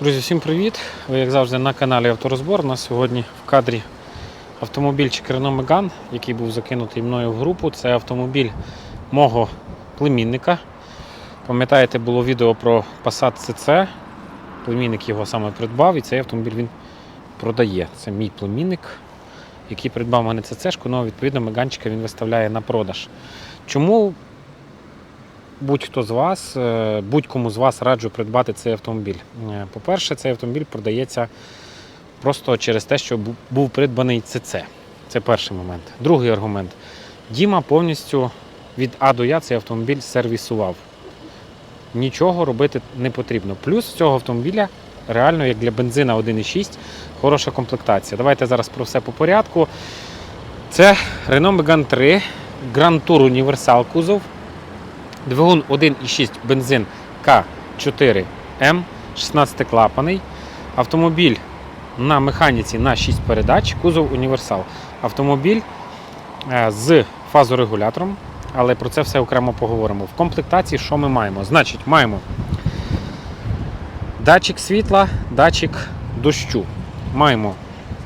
Друзі, всім привіт! Ви, як завжди, на каналі Авторозбор. У нас сьогодні в кадрі автомобільчик Renault Megane, який був закинутий мною в групу. Це автомобіль мого племінника. Пам'ятаєте, було відео про Passat CC. Племінник його саме придбав, і цей автомобіль він продає. Це мій племінник, який придбав мене CC-шку, але відповідно Меганчика він виставляє на продаж. Чому будь-хто з вас, е, будь-кому з вас раджу придбати цей автомобіль. Е, По-перше, цей автомобіль продається просто через те, що був придбаний ЦЦ. Це перший момент. Другий аргумент. Діма повністю від А до Я цей автомобіль сервісував. Нічого робити не потрібно. Плюс цього автомобіля реально, як для бензина 1,6, хороша комплектація. Давайте зараз про все по порядку. Це Renault Megane 3, Grand Tour Universal кузов, Двигун 1,6 бензин К4М, 16-клапаний. Автомобіль на механіці на 6 передач, кузов універсал. Автомобіль е, з фазорегулятором, але про це все окремо поговоримо. В комплектації що ми маємо? Значить, маємо датчик світла, датчик дощу. Маємо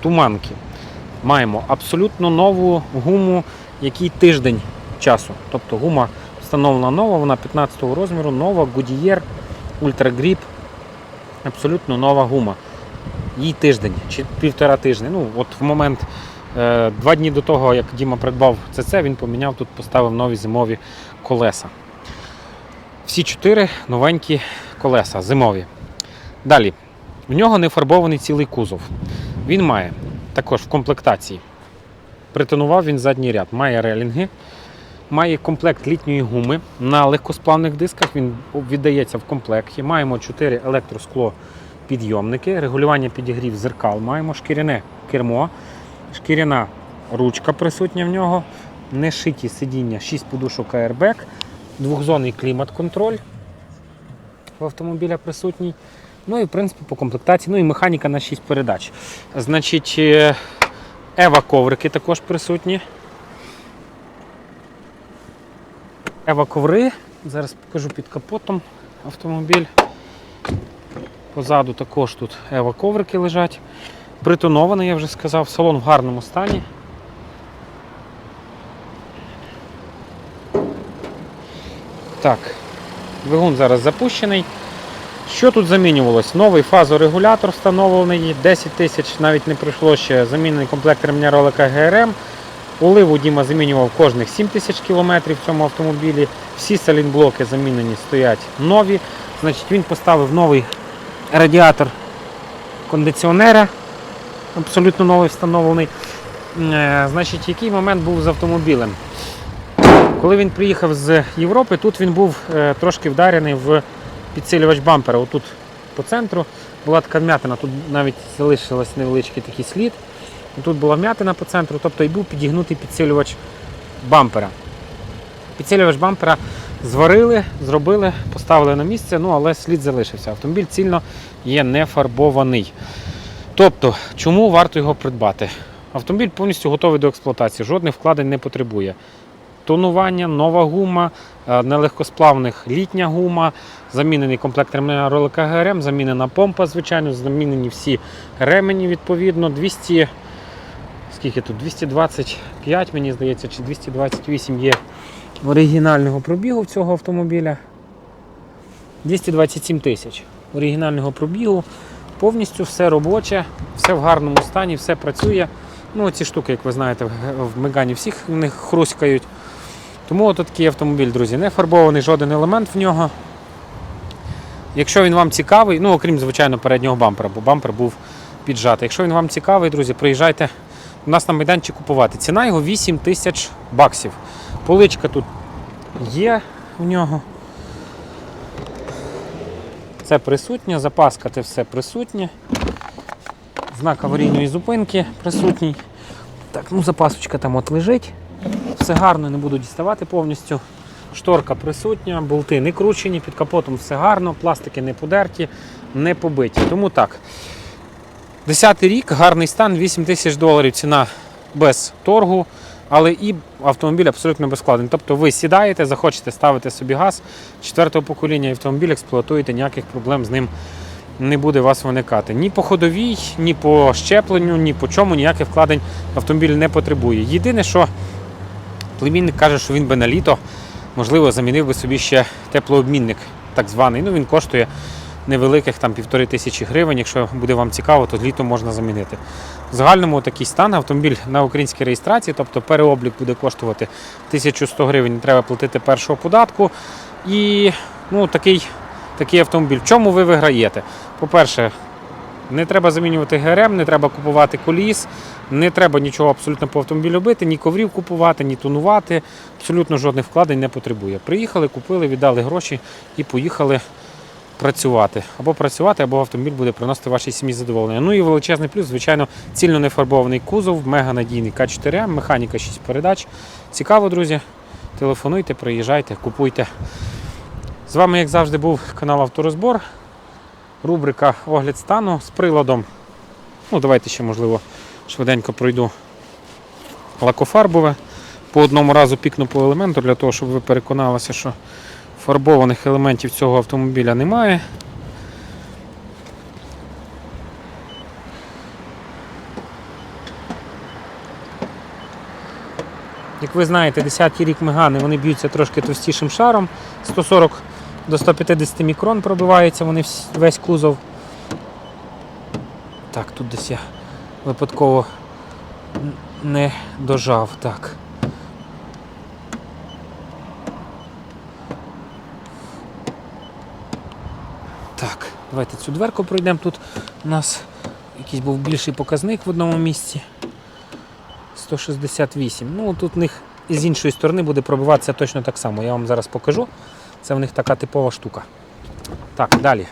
туманки. Маємо абсолютно нову гуму, який тиждень часу. Тобто гума встановлена нова, вона 15 го розміру, нова Goodyear Ultra Grip. Абсолютно нова гума. Їй тиждень чи півтора тижня. Ну, от в момент е, два дні до того, як Діма придбав ЦЦ, він поміняв тут, поставив нові зимові колеса. Всі чотири новенькі колеса зимові. Далі, в нього не фарбований цілий кузов. Він має також в комплектації. Притонував він задній ряд, має релінги, має комплект літньої гуми на легкосплавних дисках. Він віддається в комплекті. Маємо 4 електроскло підйомники, регулювання підігрів зеркал. Маємо шкіряне кермо, шкіряна ручка присутня в нього, не шиті сидіння, 6 подушок airbag, двохзонний клімат-контроль в автомобіля присутній. Ну і в принципі по комплектації, ну і механіка на 6 передач. Значить, е, Ева коврики також присутні. Ева коври. Зараз покажу під капотом автомобіль. Позаду також тут Ева коврики лежать. Притонований, я вже сказав, салон в гарному стані. Так, двигун зараз запущений. Що тут замінювалось? Новий фазорегулятор встановлений, 10 тисяч навіть не пройшло ще замінений комплект ремня ролика ГРМ. Оливу Діма замінював кожних 7 тисяч кілометрів в цьому автомобілі. Всі салінблоки замінені стоять нові. Значить, він поставив новий радіатор кондиціонера, абсолютно новий встановлений. Е, Значить, який момент був з автомобілем? Коли він приїхав з Європи, тут він був е, трошки вдарений в підсилювач бампера. Отут по центру була така вмятина, тут навіть залишилось невеличкий такий слід. Тут була вмятина по центру, тобто і був підігнутий підсилювач бампера. Підсилювач бампера зварили, зробили, поставили на місце, ну але слід залишився. Автомобіль цільно є не фарбований. Тобто, чому варто його придбати? Автомобіль повністю готовий до експлуатації, жодних вкладень не потребує. Тонування, нова гума, е, нелегкосплавних літня гума, замінений комплект ремня ролика ГРМ, замінена помпа, звичайно, замінені всі ремені відповідно. 200, скільки тут? 225, мені здається, чи 228 є оригінального пробігу цього автомобіля. 227 тисяч оригінального пробігу. Повністю все робоче, все в гарному стані, все працює. Ну, ці штуки, як ви знаєте, в- Мегані всіх в них хруськають. Тому от такий автомобіль, друзі, не фарбований жоден елемент в нього. Якщо він вам цікавий, ну окрім, звичайно, переднього бампера, бо бампер був піджатий. Якщо він вам цікавий, друзі, приїжджайте у нас на майданчик купувати. Ціна його 8 тисяч баксів. Поличка тут є в нього. Це присутнє, запаска це все присутнє. Знак аварійної зупинки присутній. Так, ну запасочка там от лежить. Все гарно, не буду діставати повністю. Шторка присутня, болти не кручені, під капотом все гарно, пластики не подерті, не побиті. Тому так. Десятий рік, гарний стан, 8 тисяч доларів ціна без торгу, але і автомобіль абсолютно безскладний. Тобто ви сідаєте, захочете ставити собі газ четвертого покоління автомобіль, експлуатуєте, ніяких проблем з ним не буде вас виникати. Ні по ходовій, ні по щепленню, ні по чому ніяких вкладень автомобіль не потребує. Єдине, що племінник каже, що він би на літо, можливо, замінив би собі ще теплообмінник, так званий. Ну, він коштує невеликих там півтори тисячі гривень. Якщо буде вам цікаво, то літо можна замінити. В загальному такий стан автомобіль на українській реєстрації, тобто переоблік буде коштувати 1100 гривень, треба платити першого податку. І ну, такий, такий автомобіль. В чому ви виграєте? По-перше, не треба замінювати ГРМ, не треба купувати коліс, не треба нічого абсолютно по автомобілю робити, ні коврів купувати, ні тонувати. Абсолютно жодних вкладень не потребує. Приїхали, купили, віддали гроші і поїхали працювати. Або працювати, або автомобіль буде приносити вашій сім'ї задоволення. Ну і величезний плюс, звичайно, цільно не фарбований кузов, мега надійний К4М, механіка 6 передач. Цікаво, друзі. Телефонуйте, приїжджайте, купуйте. З вами, як завжди, був канал Авторозбор. Рубрика Огляд стану з приладом. Ну, давайте ще, можливо, швиденько пройду лакофарбове. По одному разу пікну по елементу для того, щоб ви переконалися, що фарбованих елементів цього автомобіля немає. Як ви знаєте, 10-й рік Мегани вони б'ються трошки товстішим шаром. 140 до 150 мікрон пробивається вони весь кузов. Так, тут десь я випадково не дожав. Так. Так, давайте цю дверку пройдемо. Тут у нас якийсь був більший показник в одному місці. 168. Ну, тут в них з іншої сторони буде пробиватися точно так само. Я вам зараз покажу. Це в них така типова штука. Так, далі.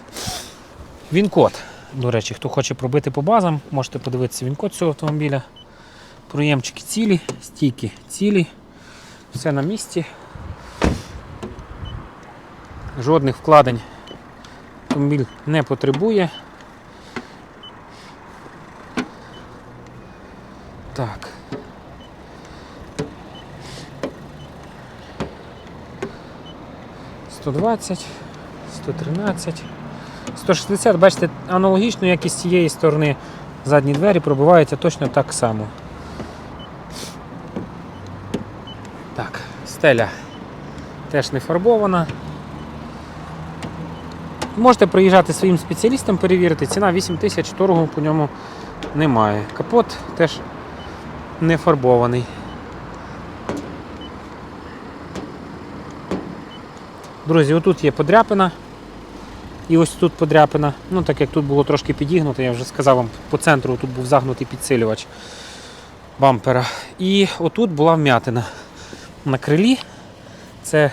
Він-код. До речі, хто хоче пробити по базам, можете подивитися він-код цього автомобіля. Проємчики цілі, стійки цілі. Все на місці. Жодних вкладень автомобіль не потребує. Так. Сто двадцять, сто тринадцять, сто шістдесят, бачите, аналогічно, як і з цієї сторони задні двері пробиваються точно так само. Так, стеля теж не фарбована. Можете приїжджати своїм спеціалістам перевірити. Ціна 8 тисяч, торгу по ньому немає. Капот теж не фарбований. Друзі, отут є подряпина. І ось тут подряпина. Ну, так як тут було трошки підігнуто, я вже сказав вам, по центру тут був загнутий підсилювач бампера. І отут була вмятина на крилі. Це е,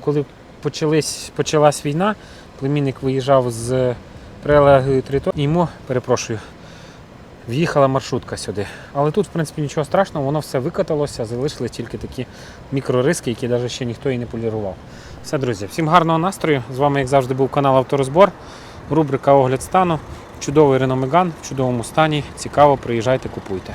коли почались, почалась війна, племінник виїжджав з прилеглої території, йому, перепрошую, в'їхала маршрутка сюди. Але тут, в принципі, нічого страшного, воно все викаталося, залишили тільки такі мікрориски, які навіть ще ніхто і не полірував. Все, друзі, всім гарного настрою. З вами, як завжди, був канал Авторозбор. Рубрика Огляд стану. Чудовий Renault в чудовому стані. Цікаво, приїжджайте, купуйте.